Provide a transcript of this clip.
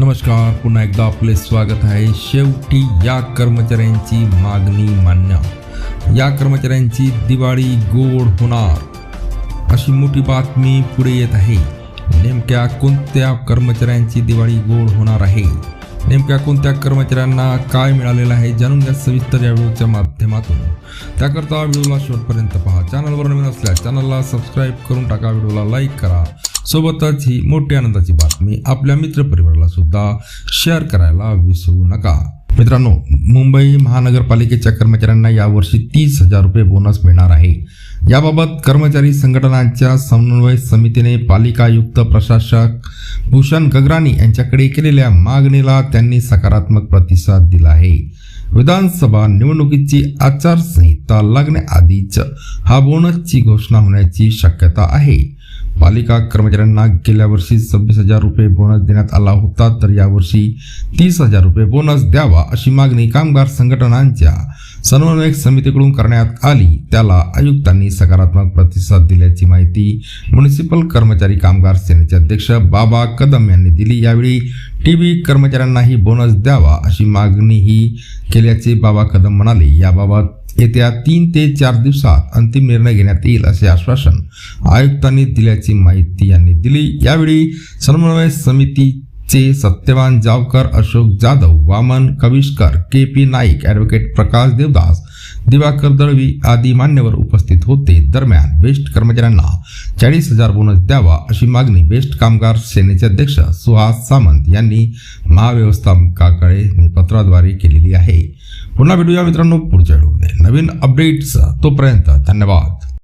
नमस्कार पुन्हा एकदा आपले स्वागत आहे. शेवटी या कर्मचाऱ्यांची मागणी मान्य. या कर्मचाऱ्यांची दिवाळी गोड होणार. अशी मोठी बातमी पुढे येत आहे. नेमक्या कोणत्या कर्मचाऱ्यांची दिवाळी गोड होणार आहे? नेमक्या कोणत्या कर्मचाऱ्यांना काय मिळालेलं आहे? जाणून घ्या सविस्तर या व्हिडिओच्या माध्यमातून. त्याकरता व्हिडिओला शेवटपर्यंत पहा. चॅनलवर नवीन असल्यास चॅनलला सबस्क्राईब करून टाका. व्हिडिओला लाईक करा. सोबतच ही मोठी आनंदाची बातमी आपल्या मित्रपरिवाराला सुद्धा शेअर करायला विसरू नका. मित्रांनो मुंबई महानगरपालिकेच्या कर्मचाऱ्यांना यावर्षी तीस हजार रुपये बोनस मिळणार आहे. याबाबत कर्मचारी संघटनांच्या समन्वय समितीने पालिका आयुक्त प्रशासक भूषण गगराणी यांच्याकडे केलेल्या मागणीला त्यांनी सकारात्मक प्रतिसाद दिला आहे. विधानसभा निवडणुकीची आचारसंहिता लागण्याआधीच हा बोनसची घोषणा होण्याची शक्यता आहे. पालिका कर्मचाऱ्यांना गेल्या वर्षी सव्वीस हजार रुपये बोनस देण्यात आला होता तर यावर्षी तीस हजार रुपये बोनस द्यावा अशी मागणी कामगार संघटनांच्या समन्वयक समितीकडून करण्यात आली. त्याला आयुक्तांनी सकारात्मक प्रतिसाद दिल्याची माहिती म्युनिसिपल कर्मचारी कामगार सेनेचे अध्यक्ष बाबा कदम यांनी दिली. यावेळी टीबी कर्मचाऱ्यांनाही बोनस द्यावा अशी मागणीही केल्याचे बाबा कदम म्हणाले. याबाबत येत्या तीन ते चार दिवसात अंतिम निर्णय घेण्यात येईल असे आश्वासन आयुक्तांनी दिल्याची माहिती यांनी दिली. यावेळी समन्वय समितीचे Satyavan Javkar Ashok Jadhav Vaman Kavishkar K P Naik advocate Prakash Devdas Diwakar Dalvi आदी मान्यवर उपस्थित होते. दरम्यान बेस्ट कर्मचाऱ्यांना चाळीस हजार बोनस द्यावा अशी मागणी बेस्ट कामगार सेनेचे अध्यक्ष सुहास सामंत यांनी महाव्यवस्थापकाकडे पत्राद्वारे केलेली आहे. पुन्हा भेटूया मित्रांनो पुढच्या व्हिडिओमध्ये. नवीन अपडेट्स तोपर्यंत धन्यवाद.